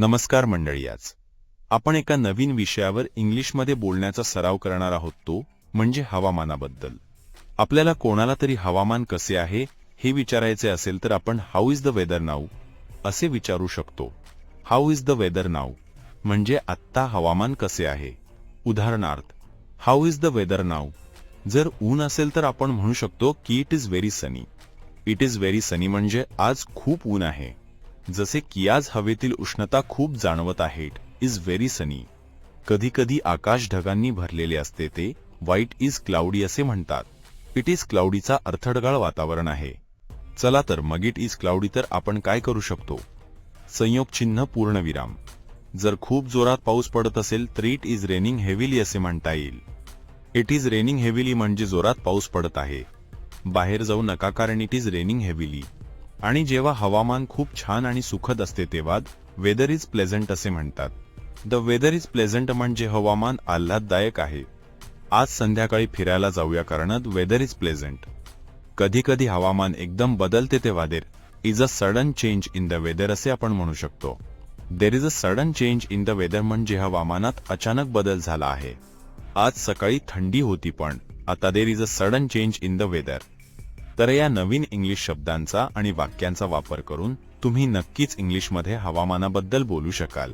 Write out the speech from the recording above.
नमस्कार मंडळी आज. आपण एका नवीन विषयावर इंग्लिशमध्ये बोलण्याचा सराव करणार आहोत तो म्हणजे हवामानाबद्दल. आपल्याला कोणाला तरी हवामान कसे आहे हे विचारायचे असेल तर आपण how is the weather now असे विचारू शकतो. How is the weather now म्हणजे आत्ता हवामान कसे आहे? उदाहरणार्थ how is the weather now जर ऊन असेल तर आपण म्हणू शकतो की it is very sunny it is very sunny म्हणजे आज खूप ऊन आहे. जसे की आज हवेतील उष्णता खूप जाणवत आहे. इज व्हेरी सनी कधी कधी आकाश ढगांनी भरलेले असते ते व्हाईट इज क्लाउडी असे म्हणतात. इट इज क्लाउडीचा अर्थडगाळ वातावरण आहे. चला तर मग इट इज क्लाउडी तर आपण काय करू शकतो? संयोग चिन्ह पूर्णविराम. जर खूप जोरात पाऊस पडत असेल तर इट इज रेनिंग हेविली असे म्हणता येईल. इट इज रेनिंग हेविली म्हणजे जोरात पाऊस पडत आहे. बाहेर जाऊ नका कारण इट इज रेनिंग हेविली आणि जेव्हा हवामान खूप छान आणि सुखद असते तेव्हा वेदर इज प्लेझंट असे म्हणतात. द वेदर इज प्लेझंट म्हणजे हवामान आल्हाददायक आहे. आज संध्याकाळी फिरायला जाऊया कारण वेदर इज प्लेझंट कधी कधी हवामान एकदम बदलते तेव्हा there is a sudden change in the weather असे आपण म्हणू शकतो. There is a sudden change in the weather म्हणजे हवामानात अचानक बदल झाला आहे. आज सकाळी थंडी होती पण आता there is a sudden change in the weather तर या नवीन इंग्लिश शब्दांचा आणि वाक्यांचा वापर करून तुम्ही नक्कीच इंग्लिशमध्ये हवामानाबद्दल बोलू शकाल.